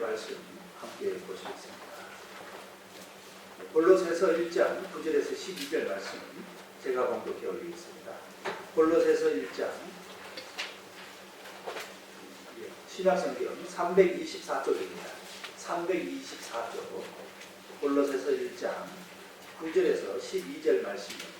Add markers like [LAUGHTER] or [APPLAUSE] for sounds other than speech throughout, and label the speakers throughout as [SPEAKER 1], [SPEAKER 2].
[SPEAKER 1] 말씀 함께 보시겠습니다. 골로새서 1장 9절에서 12절 말씀 제가 봉독해 올리겠습니다. 골로새서 1장 예, 신약성경 324쪽입니다. 324쪽 골로새서 1장 9절에서 12절 말씀입니다.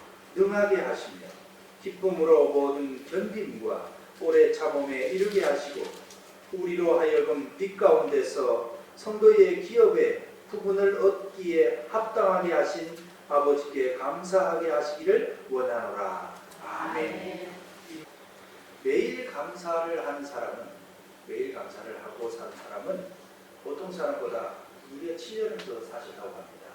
[SPEAKER 1] 능하게 하시며 기쁨으로 모든 견딤과 오래 참음에 이르게 하시고 우리로 하여금 빛 가운데서 성도의 기업에 부분을 얻기에 합당하게 하신 아버지께 감사하게 하시기를 원하노라. 아멘. 매일 감사를 하는 사람은 매일 감사를 하고 사는 사람은 보통 사람보다 무려 7년을 더 사신다고 합니다.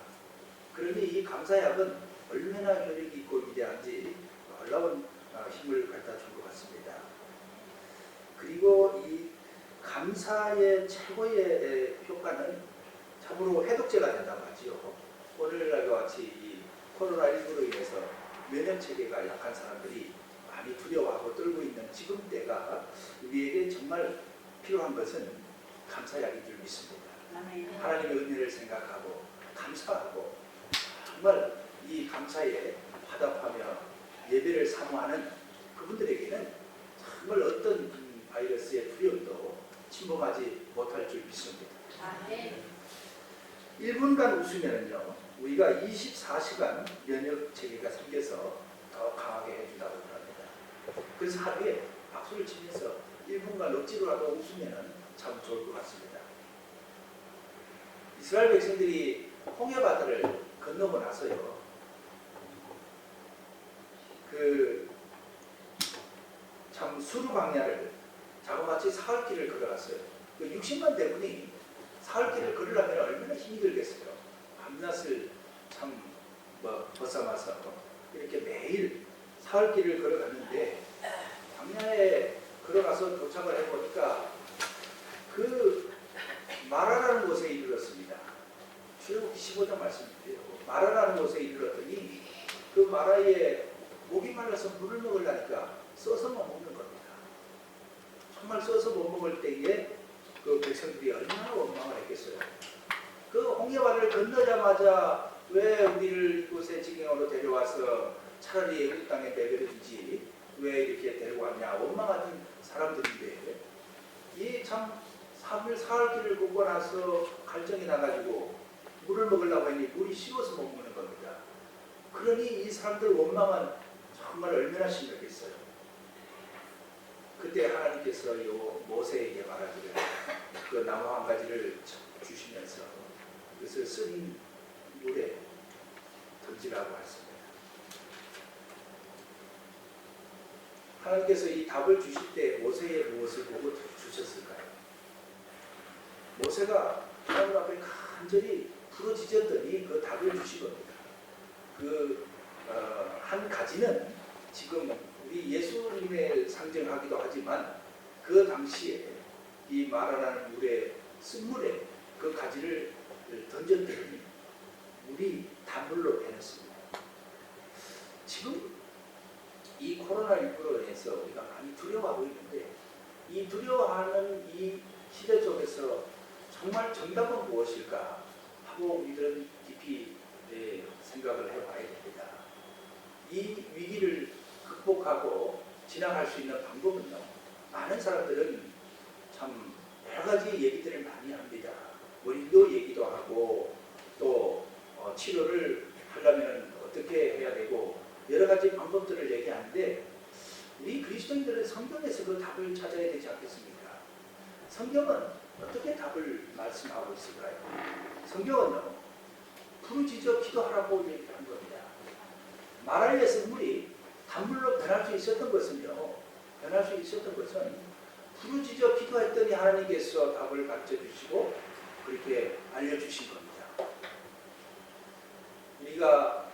[SPEAKER 1] 그러니 이 감사약은 얼마나 효력이 있고 위대한지 놀라운 어, 힘을 갖다 준 것 같습니다. 그리고 이 감사의 최고의 에, 효과는 참으로 해독제가 된다고 하지요. 오늘날과 같이 이 코로나19로 인해서 면역 체계가 약한 사람들이 많이 두려워하고 떨고 있는 지금 때가 우리에게 정말 필요한 것은 감사약인 줄 믿습니다. 하나님의 은혜를 생각하고 감사하고 정말 이 감사에 화답하며 예배를 사모하는 그분들에게는 정말 어떤 바이러스의 두려움도 침범하지 못할 줄 믿습니다. 1분간 웃으면요 우리가 24시간 면역 체계가 생겨서 더 강하게 해준다고 합니다. 그래서 하루에 박수를 치면서 1분간 억지로라도 웃으면 참 좋을 것 같습니다. 이스라엘 백성들이 홍해 바다를 건너고 나서요. 그 참 수루 광야를 자그마치 사흘길을 걸어갔어요. 그 60만 대군이 사흘길을 걸으려면 얼마나 힘이 들겠어요. 밤낮을 참뭐 벗삼아서 이렇게 매일 사흘길을 걸어갔는데 광야에 걸어가서 도착을 해보니까 그 마라라는 곳에 이르렀습니다. 출애굽기 15장 말씀인데요. 마라라는 곳에 이르렀더니 그 마라에 목이 말라서 물을 먹으려니까 써서만 먹는. 정말 써서 못 먹을 때에 그 백성들이 얼마나 원망을 했겠어요. 그 홍해바다를 건너자마자 왜 우리를 이곳에 지경으로 데려와서 차라리 애국 땅에 내버려두지 왜 이렇게 데리고 왔냐 원망하는 사람들인데 이참 3일 사흘 길을 걷고 나서 갈증이 나가지고 물을 먹으려고 하니 물이 식어서 못 먹는 겁니다. 그러니 이 사람들 원망은 정말 얼마나 심했겠어요. 그때 하나님께서 요 모세에게 말하기를 그 나무 한 가지를 주시면서 그것을 쓴 물에 던지라고 했습니다. 하나님께서 이 답을 주실 때 모세의 무엇을 보고 주셨을까요? 모세가 하나님 앞에 간절히 부러지졌더니 그 답을 주신 겁니다. 그 한 가지는 지금 우리 예수님의 상징하기도 하지만 그 당시에 이 마라라는 물에 쓴물에 그 가지를 던졌더니 물이 단물로 변했습니다. 지금 이 코로나19로 인해서 우리가 많이 두려워하고 있는데 이 두려워하는 이 시대 속에서 정말 정답은 무엇일까 하고 우리들은 깊이 네, 생각을 해봐야 됩니다. 이 위기를 극복하고 지나갈 수 있는 방법은요. 많은 사람들은 참 여러 가지 얘기들을 많이 합니다. 원인도 얘기도 하고 또 어, 치료를 하려면 어떻게 해야 되고 여러 가지 방법들을 얘기하는데 우리 그리스도인들은 성경에서 그 답을 찾아야 되지 않겠습니까? 성경은 어떻게 답을 말씀하고 있을까요? 성경은요, 부르짖어 기도하라고 얘기한 겁니다. 마라의 성물이 단물로 변할 수 있었던 것은요. 변할 수 있었던 것은 부르짖어 기도했더니 하나님께서 답을 가르쳐 주시고 그렇게 알려주신 겁니다. 우리가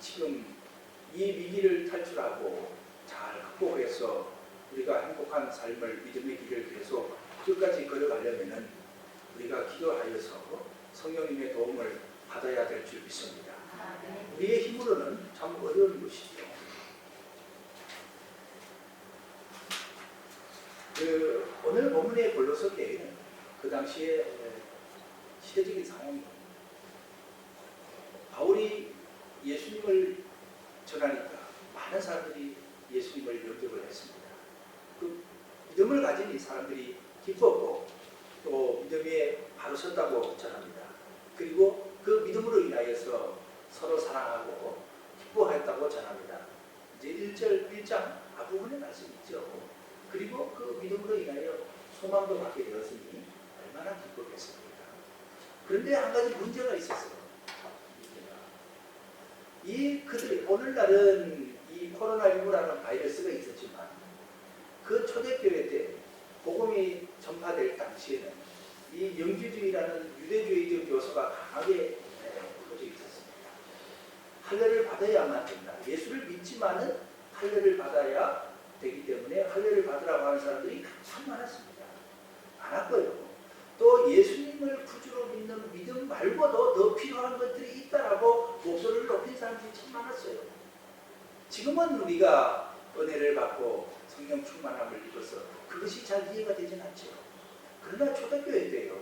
[SPEAKER 1] 지금 이 위기를 탈출하고 잘 극복해서 우리가 행복한 삶을 믿음의 길을 계속 끝까지 걸어가려면은 우리가 기도하여서 성령님의 도움을 받아야 될 줄 믿습니다. 우리의 힘으로는 참 어려운 것이죠. 그 오늘 본문의 골로새 교회는 그 당시에 시대적인 상황입니다. 바울이 예수님을 전하니까 많은 사람들이 예수님을 영접을 했습니다. 그 믿음을 가진 이 사람들이 기뻤고 또 믿음에 바로 섰다고 전합니다. 그리고 그 믿음으로 인하여서 서로 사랑하고 기뻐했다고 전합니다. 이제 1절 1장 앞부분에 말씀이 있죠. 그리고 그 믿음으로 인하여 소망도 갖게 되었으니 얼마나 기뻤겠습니까. 그런데 한 가지 문제가 있었어요. 이 그들 오늘날은 이 코로나19라는 바이러스가 있었지만 그 초대교회 때 복음이 전파될 당시에는 이 영주주의라는 유대주의적 요소가 강하게. 할례를 받아야만 된다. 예수를 믿지만은 할례를 받아야 되기 때문에 할례를 받으라고 하는 사람들이 참 많았습니다. 많았고요. 또 예수님을 구주로 믿는 믿음 말고도 더 필요한 것들이 있다라고 목소리를 높인 사람들이 참 많았어요. 지금은 우리가 은혜를 받고 성령 충만함을 입어서 그것이 잘 이해가 되진 않죠. 그러나 초대교회 때요.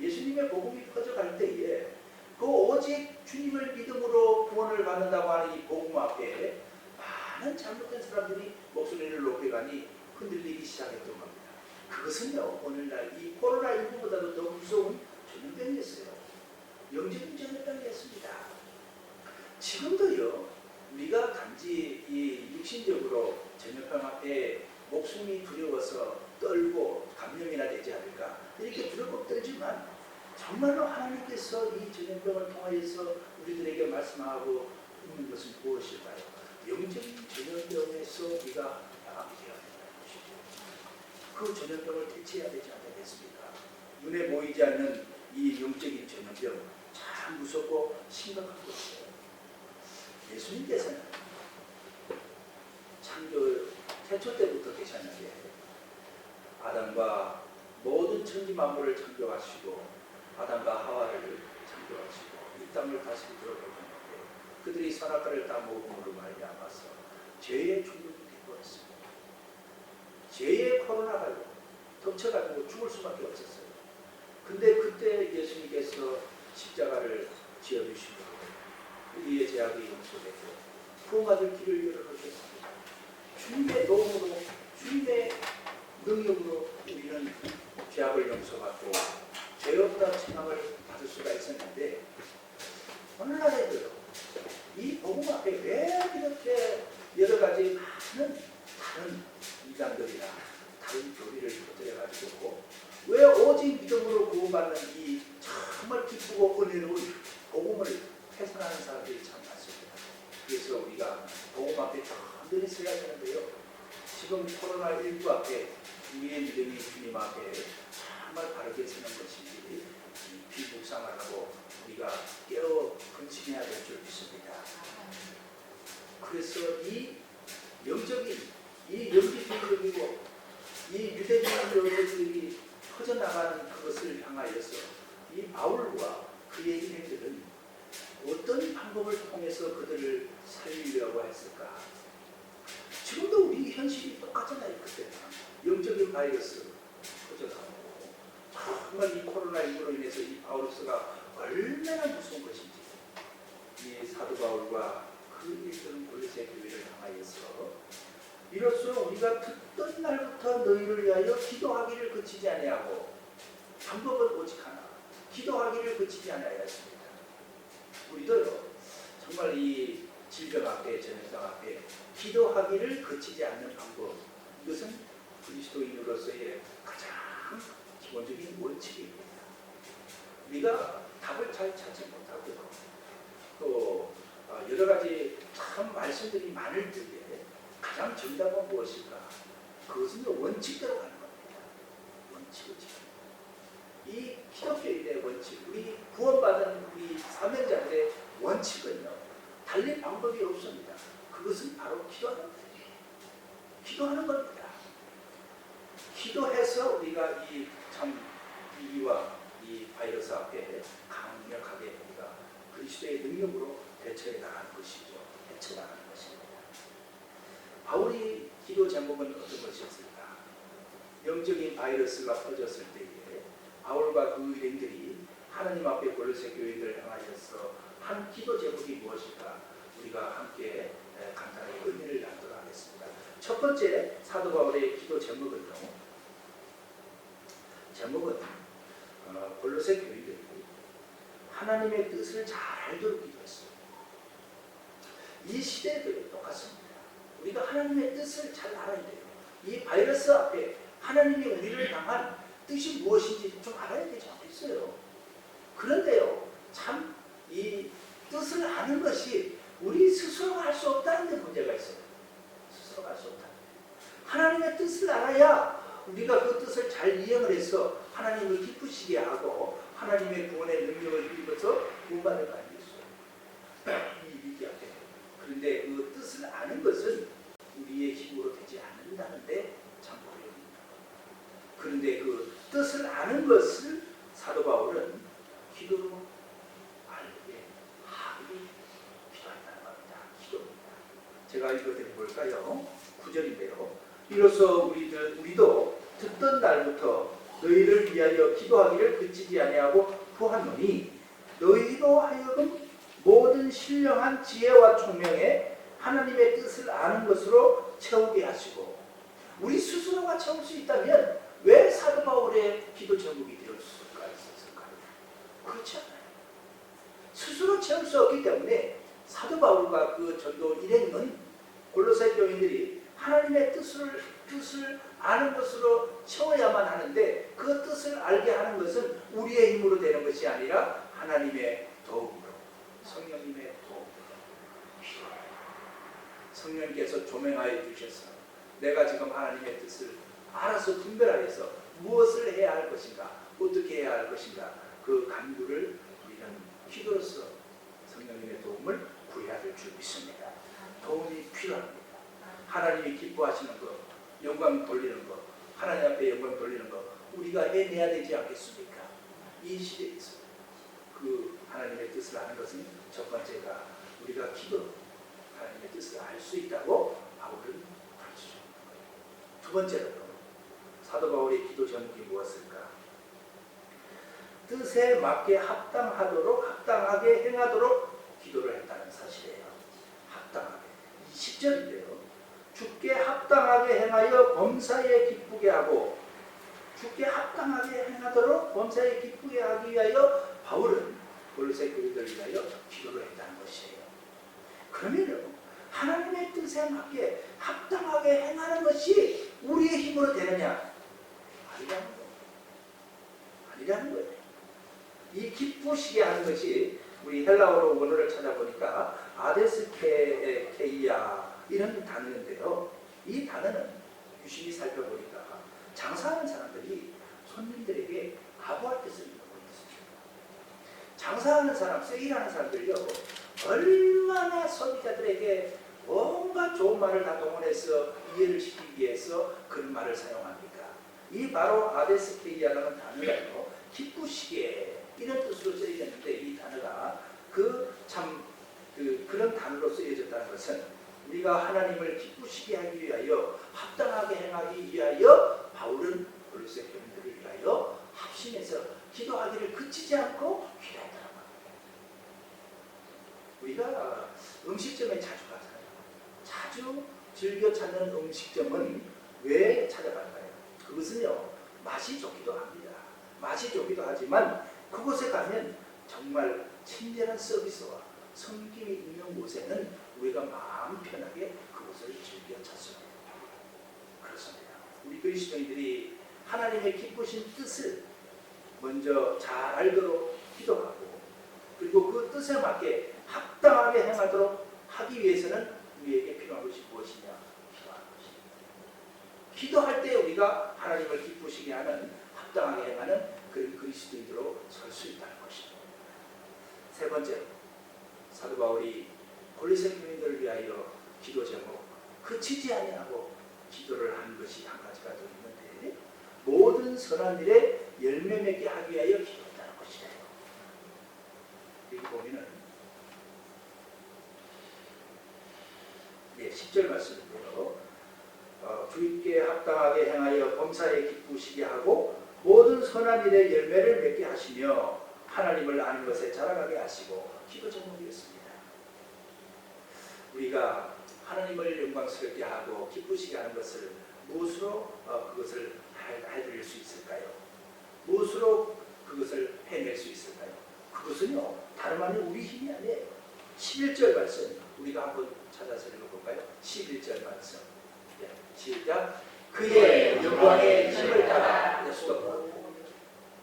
[SPEAKER 1] 예수님의 복음이 퍼져갈 때에 그 오직 주님을 믿음으로 구원을 받는다고 하는 이 복음 앞에 많은 잘못된 사람들이 목소리를 높여가니 흔들리기 시작했던 겁니다. 그것은요 오늘날 이 코로나 19보다도 더 무서운 전염병이었어요. 영적인 전염병이었습니다. 지금도요 우리가 단지 이 육신적으로 전염병 앞에 목숨이 두려워서 떨고 감염이나 되지 않을까 이렇게 두렵고 떨지만 정말로 하나님께서 이 전염병을 통하여서 우리들에게 말씀하고 있는 것은 무엇일까요? 영적인 전염병에서 우리가 되어야 된다는 것이죠. 그 전염병을 퇴치해야 되지 않겠습니까? 눈에 보이지 않는 이 영적인 전염병 참 무섭고 심각한 것이에요. 예수님께서는 창조 태초 때부터 계셨는데 아담과 모든 천지 만물을 창조하시고 아담과 하와를 창조하시고 이 땅을 다스리도록 하셨는데 그들이 선악과를 다 먹음으로 말미암아서 죄의 중독이 되어버렸습니다. 죄의 코로나가 덮쳐가지고 죽을 수밖에 없었어요. 근데 그때 예수님께서 십자가를 지어주시고 우리의 죄악이 용서되고 구원받을 길을 열어놓으셨습니다. 주님의 도움으로 주님의 능력으로 우리는 죄악을 용서받고 죄 없다 칭함을 받을 수가 있었는데 오늘날에도요 이 복음 앞에 왜 이렇게 여러 가지 많은 다른 이단들이나 다른 교리를 퍼뜨려가지고 왜 오직 믿음으로 구원받는 이 정말 기쁘고 은혜로운 복음을 훼손하는 사람들이 참 많습니다. 그래서 우리가 복음 앞에 단단히 서야 되는데요. 지금 코로나19 앞에 우리의 믿음이 주님 앞에 정말 바르게 서는 것인지 비묵상하라고 우리가 깨어 근심해야 될 줄 믿습니다. 그래서 이 영적인 이 영지주의적이고 이 유대주의적이 퍼져나가는 그것을 향하여서 이 바울과 그의 일행들은 어떤 방법을 통해서 그들을 살리려고 했을까? 지금도 우리 현실이 똑같잖아요. 그때 영적인 바이러스 퍼져나오고 정말 이 코로나19로 인해서 이 바울스가 얼마나 무서운 것인지 이 사도 바울과 그 일들은 골로새 교회를 향하여서 이로써 우리가 듣던 날부터 너희를 위하여 기도하기를 그치지 아니하고 방법은 오직 하나 기도하기를 그치지 아니하여 했습니다. 우리도요 정말 이 질병 앞에 전염병 앞에 기도하기를 그치지 않는 방법 이것은 그리스도인으로서의 가장 기본적인 원칙입니다. 우리가 답을 잘 찾지 못하고요 또 아, 여러 가지 참 말씀들이 많을 텐데 가장 정답은 무엇일까? 그것은 원칙대로 가는 겁니다. 원칙을 지키는 거. 이 기독교인의 원칙, 우리 구원받은 우리 사명자들의 원칙은요. 달리 방법이 없습니다. 그것은 바로 기도하는 거예요. 기도하는 겁니다. 기도해서 우리가 이 참 위기와 이 바이러스 앞에 강력하게 우리가 그리스도의 능력으로 대처해 나가는 것이죠. 대처 나가는 것입니다. 바울이 기도 제목은 어떤 것이었을까? 영적인 바이러스가 퍼졌을 때에 바울과 그 일행들이 하나님 앞에 골로새 교회를 향하여서 한 기도 제목이 무엇일까? 우리가 함께 에, 간단하게 의미를 나누도록 하겠습니다. 첫 번째 사도 바울의 기도 제목은요. 제목은 어, 골로새 교회들이 하나님의 뜻을 잘 알도록 기도했어요. 이 시대도 똑같습니다. 우리가 하나님의 뜻을 잘 알아야 돼요. 이 바이러스 앞에 하나님이 우리를 향한 뜻이 무엇인지 좀 알아야 되지 않겠어요? 그런데요, 참 이 뜻을 아는 것이 우리 스스로가 할수 없다는 데 문제가 있어요. 스스로가 할수 없다. 하나님의 뜻을 알아야 우리가 그 뜻을 잘 이행을 해서 하나님을 기쁘시게 하고 하나님의 구원의 능력을 입어서 구원받을 거 아니겠어요? [CLEARS THROAT] 이 위기 앞에. 그런데 그 뜻을 아는 것은 우리의 힘으로 되지 않는다는데 참 어려웁니다. 그런데 그 뜻을 아는 것을 사도 바울은 기도로 알게 하기 기도한다는 겁니다. 기도입니다. 제가 읽어드린 뭘까요? 9절인데요. 이로써 우리들 우리도 듣던 날부터 너희를 위하여 기도하기를 그치지 아니하고 구하노니 너희로 하여금 모든 신령한 지혜와 총명에 하나님의 뜻을 아는 것으로 채우게 하시고 우리 스스로가 채울 수 있다면 왜 사도 바울의 기도 제목이 되었을까 있었을까요? 그렇지 않아요. 스스로 채울 수 없기 때문에 사도 바울과 그 전도 일행은 골로새 교인들이 하나님의 뜻을 뜻을 아는 것으로 채워야만 하는데 그 뜻을 알게 하는 것은 우리의 힘으로 되는 것이 아니라 하나님의 도움으로 성령님의 도움으로 성령께서 조명하여 주셔서 내가 지금 하나님의 뜻을 알아서 분별하여서 무엇을 해야 할 것인가 어떻게 해야 할 것인가 그 간구를 우리는 기도로서 성령님의 도움을 줄 믿습니다. 도움이 필요합니다. 하나님이 기뻐하시는 것, 영광 돌리는 것, 하나님 앞에 영광 돌리는 것, 우리가 해내야 되지 않겠습니까? 이 시대에서 그 하나님의 뜻을 아는 것은 첫 번째가 우리가 기도, 하나님의 뜻을 알 수 있다고 바울은 거예요. 두 번째로 사도 바울의 기도 제목이 무엇일까? 뜻에 맞게 합당하도록 합당하게 행하도록 기도를 했다는. 합당하게. 10절인데요. 주께 합당하게 행하여 범사에 기쁘게 하고 주께 합당하게 행하도록 범사에 기쁘게 하기 위하여 바울은 골로새 교회들을 위하여 기도를 했다는 것이에요. 그러면요. 하나님의 뜻에 맞게 합당하게 행하는 것이 우리의 힘으로 되느냐? 아니라는 거예요. 아니라는 거예요. 이 기쁘시게 하는 것이 우리 헬라어로 원어를 찾아보니까 아데스케이야 이런 단어인데요. 이 단어는 유심히 살펴보니까 장사하는 사람들이 손님들에게 아부할 때 쓰는 거있습니다 장사하는 사람, 세일하는 사람들요 얼마나 소비자들에게 온갖 좋은 말을 다 동원해서 이해를 시키기 위해서 그런 말을 사용합니까? 이 바로 아데스케이아라는 단어가요 기쁘시게 이런 뜻으로 쓰여졌는데 이 단어가 그 참 그 그런 단어로 쓰여졌다는 것은 우리가 하나님을 기쁘시게 하기 위하여 합당하게 행하기 위하여 바울은 골로새 교인들을 위하여 합심해서 기도하기를 그치지 않고 기도했다는 겁니다. 우리가 음식점에 자주 가잖아요. 자주 즐겨 찾는 음식점은 왜 찾아갈까요? 그것은요 맛이 좋기도 합니다. 맛이 좋기도 하지만 그곳에 가면 정말 친절한 서비스와 성김이 있는 곳에는 우리가 마음 편하게 그곳을 즐겨 찾습니다. 그렇습니다. 우리 그리스도인들이 하나님의 기쁘신 뜻을 먼저 잘 알도록 기도하고 그리고 그 뜻에 맞게 합당하게 행하도록 하기 위해서는 우리에게 필요한 것이 무엇이냐? 기도하는 것입니다. 기도할 때 우리가 하나님을 기쁘시게 하는 합당하게 행하는 그리스도인으로 설 수 있다는 것입니다. 세 번째, 사도 바울이 골리새 교인들을 위하여 기도 제목 그치지 아니하고 기도를 한 것이 한 가지가 더 있는데 모든 선한 일에 열매 맺게 하기 위하여 기도했다는 것이에요. 여기 보면은 네, 10절 말씀인데요. 어, 주님께 합당하게 행하여 범사에 기쁘시게 하고 모든 선한 일에 열매를 맺게 하시며 하나님을 아는 것에 자라가게 하시고 기도 제목이었습니다. 우리가 하나님을 영광스럽게 하고 기쁘시게 하는 것을 무엇으로 어, 그것을 해- 해드릴 수 있을까요? 무엇으로 그것을 해낼 수 있을까요? 그것은요 다름 아닌 우리 힘이 아니에요. 11절 말씀 우리가 한번 찾아서 읽어볼까요? 11절 말씀 예, 시작 그의 영광의 힘을 따라 예 수가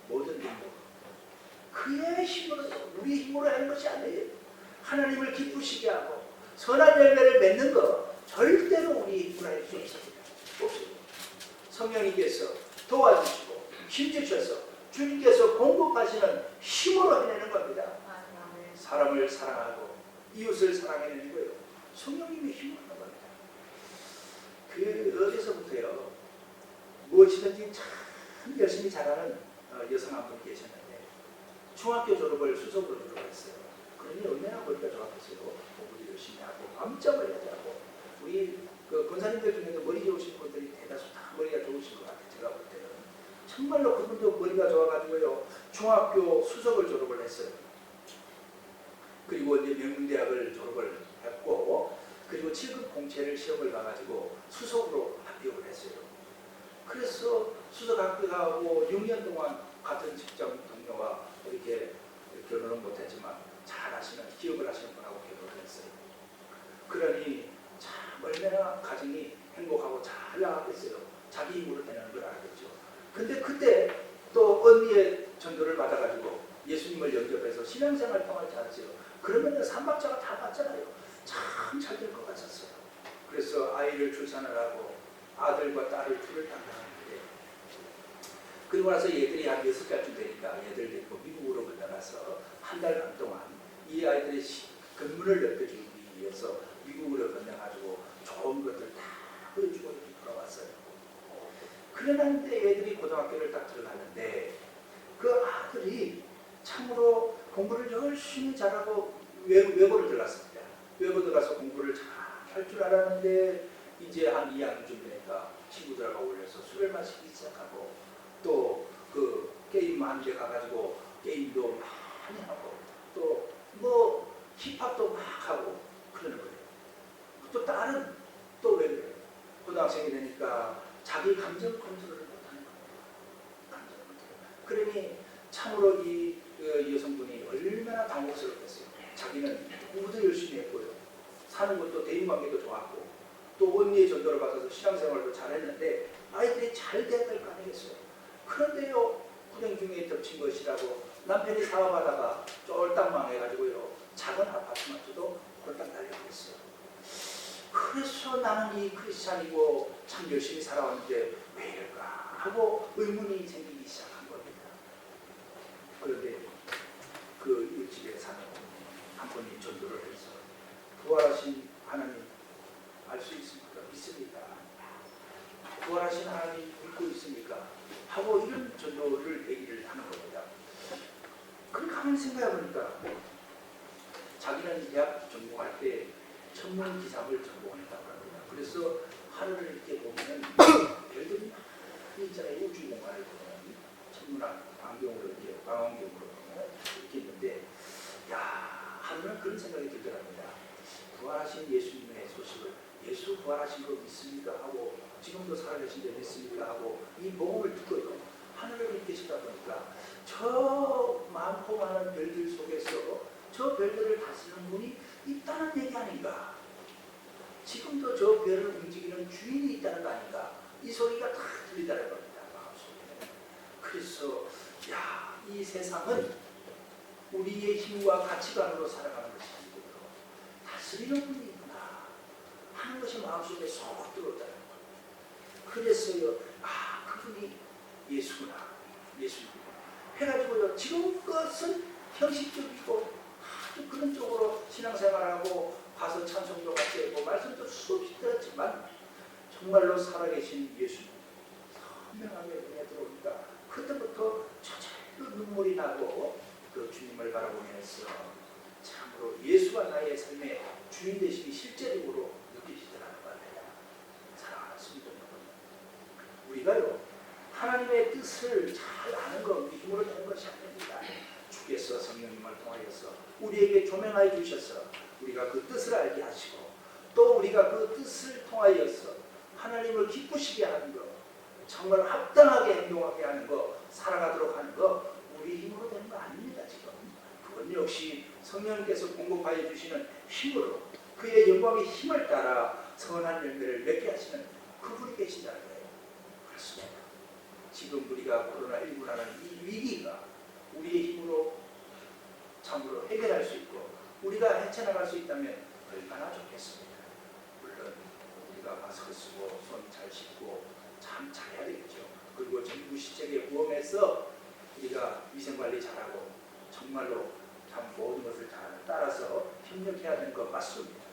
[SPEAKER 1] 모든 힘으로 그의 힘으로 우리 힘으로 하는 것이 아니에요. 하나님을 기쁘시게 하고 선한 열매를 맺는 것 절대로 우리 힘으로 할 수 없습니다. 없습니다. 성령님께서 도와주시고 힘주셔서 주님께서 공급하시는 힘으로 해내는 겁니다. 사람을 사랑하고 이웃을 사랑해내는 거예요. 성령님의 힘으로 하는 겁니다. 그 어디서부터요? 무엇이든지 참 열심히 잘하는 어, 여성 한 분 계셨는데 중학교 졸업을 수석으로 졸업했어요. 그러니 얼마나 머리가 좋았겠어요. 공부도 열심히 하고 밤잠을 해야 하고 우리 그 권사님들 중에도 머리 좋으신 분들이 대다수 다 머리가 좋으신 것 같아요. 제가 볼 때는 정말로 그분도 머리가 좋아가지고요 중학교 수석을 졸업을 했어요. 그리고 이제 명문대학을 졸업을 했고 그리고 7급 공채를 시험을 봐가지고 수석으로 합격을 했어요. 그래서 수석 합격하고 6년 동안 같은 직장 동료와 이렇게 결혼은 못했지만 잘 하시는 기억을 하시는 분하고 결혼을 했어요. 그러니 참 얼마나 가정이 행복하고 잘 나가겠어요. 자기 힘으로 되는 걸 알겠죠. 근데 그때 또 언니의 전도를 받아가지고 예수님을 영접해서 신앙생활 통할 줄 알았어요. 그러면 삼박자가 다 맞잖아요. 참 잘 될 것 같았어요. 그래서 아이를 출산을 하고 아들과 딸을 둘을 낳았는데 그리고 나서 얘들이 한 여섯 살쯤 되니까 얘들 데리고 미국으로 건너가서 한 달간 동안 이 아이들의 시- 근무를 넓혀주기 위해서 미국으로 건너가지고 좋은 것들 다 보여주고 돌아왔어요. 그러는데 애들이 고등학교를 딱 들어갔는데 그 아들이 참으로 공부를 열심히 잘하고 외, 외고를 들어갔습니다. 외고 들어가서 공부를 잘 할 줄 알았는데 이제 한 2학년쯤 되니까 친구들하고 어울려서 술을 마시기 시작하고 또 그 게임 만대 가가지고 게임도 많이 하고 또 뭐 힙합도 막 하고 그러는 거예요. 또 딸은 또 왜 그래요? 고등학생이 되니까 자기 감정 컨트롤을 못하는 거예요. 감정 컨트롤. 그러니 참으로 이그 여성분이 얼마나 당혹스럽겠어요. 자기는 공부도 열심히 했고요. 사는 것도 대인관계도 좋았고 또 언니의 전도를 받아서 신앙생활도 잘했는데 아이들이 잘될거 아니겠어요. 그런데요 불행 중에 덮친 것이라고 남편이 사업하다가 쫄딱 망해가지고요 작은 아파트마저도 홀딱 날려버렸어요. 그래서 나는 이 크리스찬이고 참 열심히 살아왔는데 왜 이럴까 하고 의문이 생기기 시작한 겁니다. 그런데 그 집에 사는 한 분이 전도를 해서 부활하신 하나님 알 수 있습니까? 믿습니까? 부활하신 하나님 믿고 있습니까? 하고 이런 전도를 얘기를 하는 겁니다. 그렇게 가만히 생각해보니까 자기는 대학 전공할 때 천문 기상을 전공했다고 합니다. 그래서 하늘을 이렇게 보면 별들이 많이 있잖아요. 우주 공간을 보면 천문학 안경으로 이렇게 보면 이렇게 있는데 야 하늘은 그런 생각이 들더랍니다. 부활하신 예수님의 소식을 예수 부활하신 거 믿습니까? 하고 지금도 살아계신 데 믿습니까? 하고 이 복음을 듣고요. 하늘을 이렇게 쳐다보니까 저 많고 많은 별들 속에서 저 별들을 다스리는 분이 있다는 얘기 아닌가? 지금도 저 별을 움직이는 주인이 있다는 거 아닌가? 이 소리가 다 들리다는 겁니다. 마음속에. 그래서 야, 이 세상은 우리의 힘과 가치관으로 살아가는 것이 아니고요. 다스리는 분이 있구나 하는 것이 마음속에 쏙 들어오다는 거예요. 그래서요, 아 그분이 예수구나, 예수구나. 해가지고요, 지금 것은 형식적이고 아주 그런 쪽으로 신앙생활하고 가서 찬송도 같이 하고 말씀도 수없이 들었지만 정말로 살아계신 예수님 선명하게 눈에 들어오니까 그때부터 저절로 눈물이 나고 그 주님을 바라보면서 참으로 예수가 나의 삶의 주인 되시기 실제적으로 느끼시더라는 거예요. 사랑하는 성도 여러분, 우리가요 하나님의 뜻을 잘 아는 것 우리 힘으로 되는 것이 아닙니다. 주께서 성령님을 통하여서 우리에게 조명하여 주셔서 우리가 그 뜻을 알게 하시고 또 우리가 그 뜻을 통하여서 하나님을 기쁘시게 하는 것 정말 합당하게 행동하게 하는 것 살아가도록 하는 것 우리 힘으로 되는 거 아닙니다 지금 그건 역시 성령님께서 공급하여 주시는 힘으로 그의 영광의 힘을 따라 선한 열매를 맺게 하시는 그분이 계신다는 거예요 그렇습니다 지금 우리가 코로나19라는 이 위기가 우리의 힘으로 참으로 해결할 수 있고 우리가 헤쳐나갈 수 있다면 얼마나 좋겠습니다. 물론 우리가 마스크 쓰고 손 잘 씻고 참 잘해야 되겠죠. 그리고 정부 시책에 부응해서 우리가 위생관리 잘하고 정말로 참 모든 것을 잘 따라서 협력해야 되는 것 맞습니다.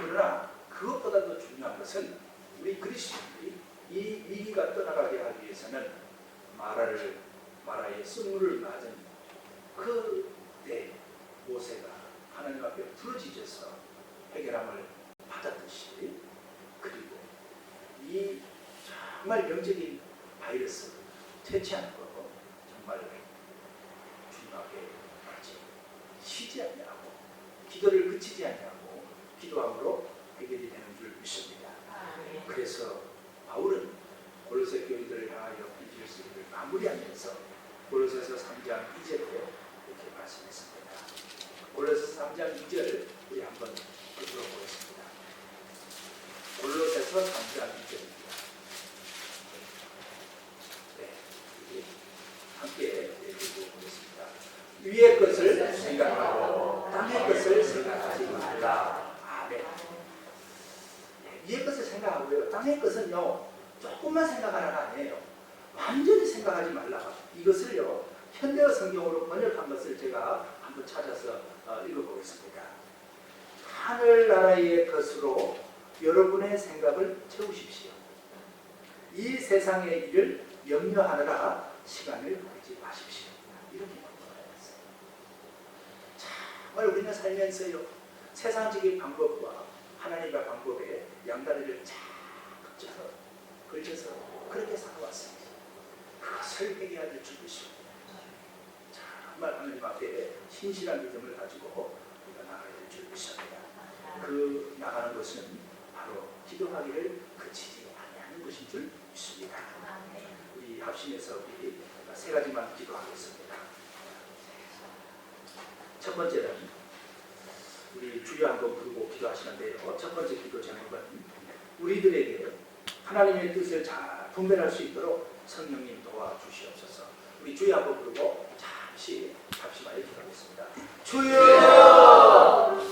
[SPEAKER 1] 그러나 그것보다도 중요한 것은 우리 그리스도인들이 이 위기가 떠나가게 하기 위해서는 마라를 마라의 쓴물을 맞은 그때 모세가 하나님 앞에 부르짖어서 해결함을 받았듯이 그리고 이 정말 영적인 바이러스 퇴치하는 거 정말 주님 앞에 마치 쉬지 않냐고 기도를 그치지 않냐고 기도함으로 해결이 되는 줄 믿습니다. 그래서 바울은 골로새 교인들을 향하여 빌질스를 마무리하면서 골로새서 3장 2절에 이렇게 말씀했습니다. 골로새서 3장 2절 우리 한번 읽어 보겠습니다. 골로새서 3장 2절입니다. 네, 함께 읽어 보겠습니다. 위의 것을 생각하고 땅의 것을 생각하지 말라. 위의 것을 생각하고요. 땅의 것은요. 조금만 생각하라가 아니에요. 완전히 생각하지 말라. 이것을요. 현대어 성경으로 번역한 것을 제가 한번 찾아서 어, 읽어보겠습니다. 하늘나라의 것으로 여러분의 생각을 채우십시오. 이 세상의 일을 염려하느라 시간을 보내지 마십시오. 이렇게 말했어요. 정말 우리는 살면서요. 세상적인 방법과 하나님의 방법에 양다리를 쫙 걸쳐서 걸쳐서 그렇게 살아왔습니다. 그것을 회개하여 주시오. 정말 하나님 앞에 신실한 믿음을 가지고 우리가 나가야 될줄 믿습니다. 그 나가는 것은 바로 기도하기를 그치지 아니하는 것인 줄 믿습니다. 우리 합심해서 우리 세 가지만 기도하겠습니다. 첫 번째는 우리 주여 한번 부르고 기도하시는데요. 첫 번째 기도 제목은 우리들에게 하나님의 뜻을 잘 분별할 수 있도록 성령님 도와주시옵소서. 우리 주여 한번 부르고 잠시 합심하여 기도하겠습니다. 주여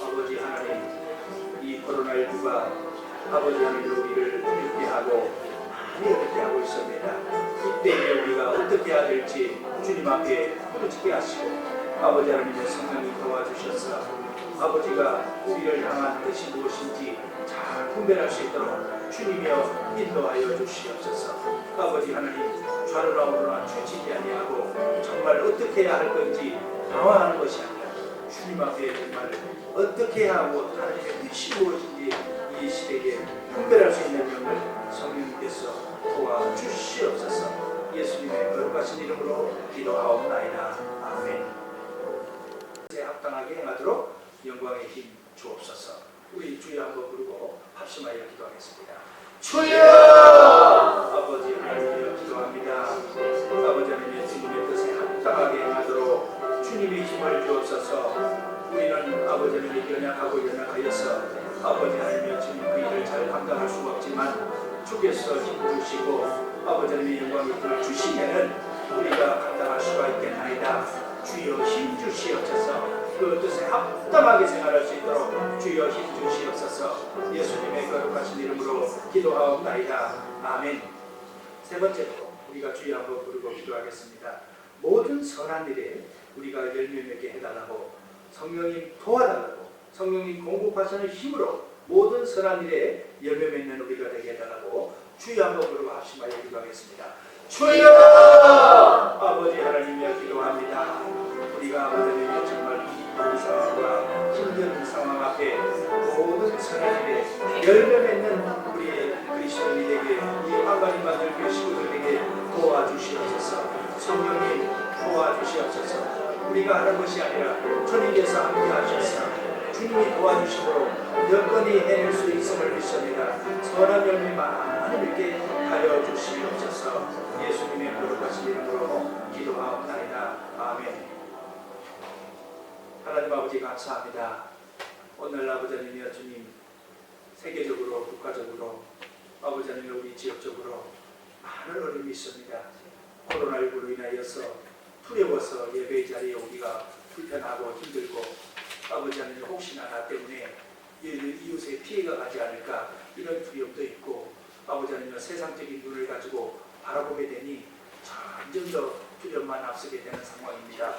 [SPEAKER 1] 아버지 하나님 이 코로나19가 아버지 하나님 우리를 힘게 하고 많이 어렵게 하고 있습니다. 이때에 우리가 어떻게 해야 될지 주님 앞에 부르짖게 하시고 아버지 하나님의 성령이 도와주셔서 아버지가 우리를 향한 뜻이 무엇인지 잘 분별할 수 있도록 주님이여 인도하여 주시옵소서. 아버지 하나님 좌로나 우로나 주치지 아니하고 정말 어떻게 해야 할 건지 당황하는 것이 아니라 주님 앞에 정말 어떻게 해야 하고 하나님의 뜻이 무엇인지 이 시대에 분별할 수 있는 영을 성령님께서 도와주시옵소서. 예수님의 거룩하신 이름으로 기도하옵나이다. 아멘. 합당하게 행하도록 영광의 힘 주옵소서. 우리 주여 한번 부르고 합심하여 기도하겠습니다. 주여! 아버지 하나님이여 기도합니다. 아버지 하나님의 주님의 뜻에 합당하게 행하도록 주님의 힘을 주옵소서. 우리는 아버지 하나님의 연약하고 연약하여서 아버지 하나님의 주님 그 일을 잘 감당할 수가 없지만 주께서 힘 주시고 아버지 하나님의 영광의 힘을 주시면은 우리가 감당할 수가 있겠나이다. 주여 힘 주시옵소서. 그 뜻에 합당하게 생활할 수 있도록 주여 힘주시옵소서 예수님의 거룩하신 이름으로 기도하옵나이다. 아멘 세 번째로 우리가 주여 한번 부르고 기도하겠습니다. 모든 선한 일에 우리가 열매 맺게 해달라고 성령님 도와달라고 성령님 공급하시는 힘으로 모든 선한 일에 열매 맺는 우리가 되게 해달라고 주여 한번 부르고 합심하여 기도하겠습니다. 주여 열매 맺는 우리 그리스도인에게 이 한가지 만들 교 식구들에게 도와주시옵소서. 성령님 도와주시옵소서. 우리가 하는 것이 아니라 주님께서 함께 하셔서 주님이 도와주심으로 여건이 해낼 수 있음을 믿습니다. 선한 열매 많이 맺게 하여 주시옵소서. 예수님의 거룩하신 이름으로 기도하옵나이다. 아멘. 하나님 아버지 감사합니다. 오늘 아버지 하나님이여 주님 세계적으로 국가적으로 아버지 하나님 우리 지역적으로 많은 어려움이 있습니다. 코로나19로 인하여서 두려워서 예배 자리에 오기가 불편하고 힘들고 아버지 하나님 혹시나 나 때문에 이- 이웃에 피해가 가지 않을까 이런 두려움도 있고 아버지 하나님 세상적인 눈을 가지고 바라보게 되니 점점 더 두려움만 앞서게 되는 상황입니다.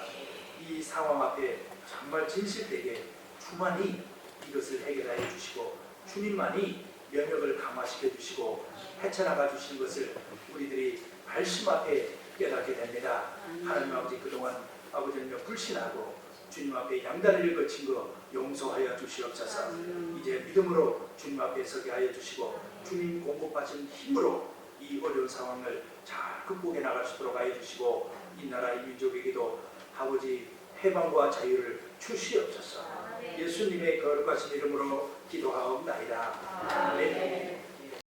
[SPEAKER 1] 이 상황 앞에 정말 진실되게 주만이 이것을 해결하여 주시고 주님만이 면역을 강화시켜 주시고 헤쳐나가 주신 것을 우리들이 말씀 앞에 깨닫게 됩니다. 하나님 아버지 그동안 아버지는 불신하고 주님 앞에 양다리를 거친 거 용서하여 주시옵소서. 이제 믿음으로 주님 앞에 서게 하여 주시고 주님 공급하신 힘으로 이 어려운 상황을 잘 극복해 나갈 수 있도록 하여 주시고 이 나라 이 민족에게도 아버지 해방과 자유를 주시옵소서. 예수님의 거룩하신 이름으로 기도하옵나이다. 아멘.